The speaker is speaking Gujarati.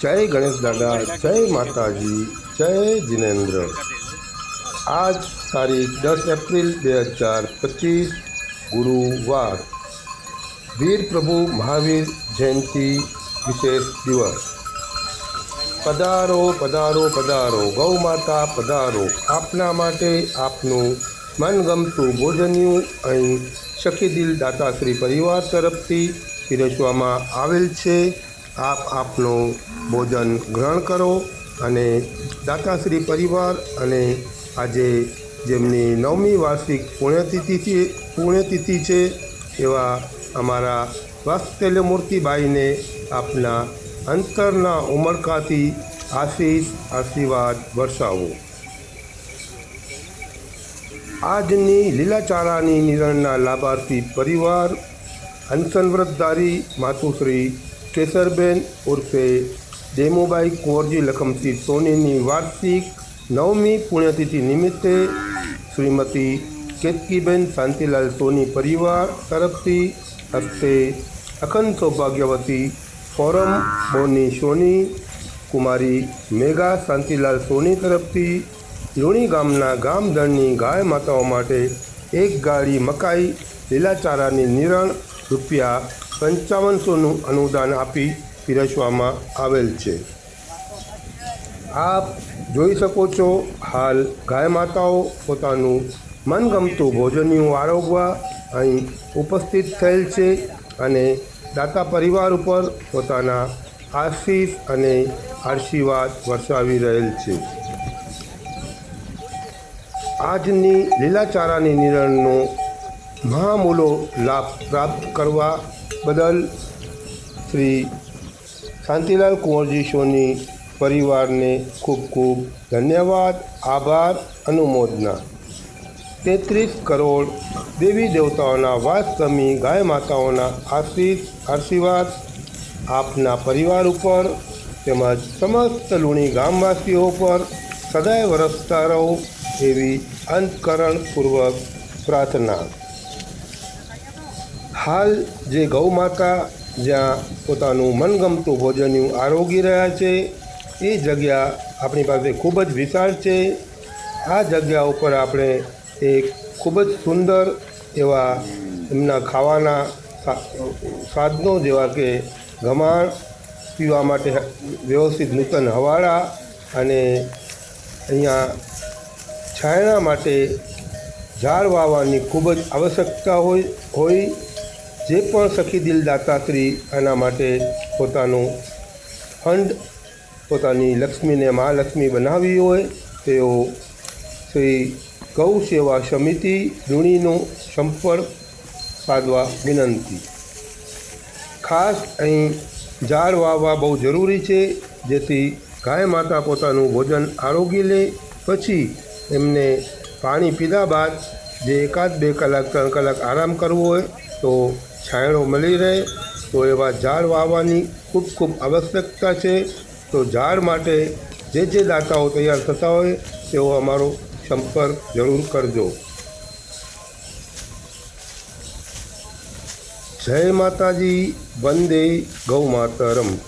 જય ગણેશ દાદા, જય માતાજી, જય જિનેન્દ્ર. આજ તારીખ દસ એપ્રિલ બે હજાર પચીસ, ગુરુવાર. વીર પ્રભુ મહાવીર જયંતિ વિશેષ દિવસ. પધારો પધારો પધારો, ગૌ માતા, પધારો. આપના માટે આપનું મનગમતું ભોજન્યું અહીં સખીદિલ દાતાશ્રી પરિવાર તરફથી પીરસવામાં આવેલ છે. આપ આપનું ભોજન ગ્રહણ કરો અને દાતાશ્રી પરિવાર અને આજે જેમની નવમી વાર્ષિક પુણ્યતિથિ છે પુણ્યતિથિ છે, એવા અમારા વાત્સલ્ય મૂર્તિબાઈને આપના અંતરના ઉમળકાથી આશીષ, આશીર્વાદ વર્ષાવો આજની લીલાચારાની નિરણના લાભાર્થી પરિવાર અનશનવ્રતધારી માતુશ્રી કેસરબેન ઉર્ફે દેમુબાઈ કુંવરજી લખમસિંહ સોનીની વાર્ષિક નવમી પુણ્યતિથિ નિમિત્તે શ્રીમતી કેતકીબેન શાંતિલાલ સોની પરિવાર તરફથી હસ્તે અખંડ સૌભાગ્યવતી ફોરમ બોની સોની, કુમારી મેઘા શાંતિલાલ સોની તરફથી લુણી ગામના ગામધણની ગાય માતાઓ માટે એક ગાડી મકાઈ લીલાચારાની નિરણ રૂપિયા પંચાવનસોનું અનુદાન આપી પીરસવામાં આવેલ છે. આપ જોઈ શકો છો, હાલ ગાય માતાઓ પોતાનું મનગમતું ભોજનનું આરોગવા અહીં ઉપસ્થિત થયેલ છે અને દાતા પરિવાર ઉપર પોતાના આશીષ અને આશીર્વાદ વરસાવી રહેલ છે. આજની લીલાચારાની નિરણનો મહામૂલો લાભ પ્રાપ્ત કરવા બદલ શ્રી શાંતિલાલ કુંવરજી સોની પરિવારને ખૂબ ખૂબ ધન્યવાદ, આભાર, અનુમોદના. તેત્રીસ કરોડ દેવી દેવતાઓના વાસગમી ગાય માતાઓના આશીષ આશીર્વાદ આપના પરિવાર ઉપર તેમજ સમસ્ત લુણી ગામવાસીઓ પર સદાય વરસતા રહો એવી અંતકરણપૂર્વક પ્રાર્થના. હાલ જે ગૌ માતા જ્યાં પોતાનું મનગમતું ભોજનનું આરોગી રહ્યા છે, એ જગ્યા આપણી પાસે ખૂબ જ વિશાળ છે. આ જગ્યા ઉપર આપણે એક ખૂબ જ સુંદર એવા એમના ખાવાના સાધનો જેવા કે ગમાણ પીવા માટે વ્યવસ્થિત નૂતન હવાળા અને અહીંયા છાયણા માટે ઝાડ વાવવાની ખૂબ જ આવશ્યકતા હોય હોય જે પણ સખી દિલ દાતાશ્રી આના માટે પોતાનું ફંડ પોતાની લક્ષ્મીને મહાલક્ષ્મી બનાવી હોય, તેઓ શ્રી ગૌ સેવા સમિતિ ઋણીનો સંપર્ક સાધવા વિનંતી. ખાસ અહીં ઝાડ વાવવા બહુ જરૂરી છે, જેથી ગાય માતા પોતાનું ભોજન આરોગી લે, પછી એમને પાણી પીધા બાદ જે એકાદ બે કલાક, ત્રણ કલાક આરામ કરવો હોય, તો છાંયડો મળી રહે, તો એવા ઝાડ વાવવાની ખૂબ ખૂબ આવશ્યકતા છે. તો ઝાડ માટે જે જે દાતાઓ તૈયાર થતા હોય, તેઓ અમારો સંપર્ક જરૂર કરજો. જય માતાજી, વંદે ગૌ માતરમ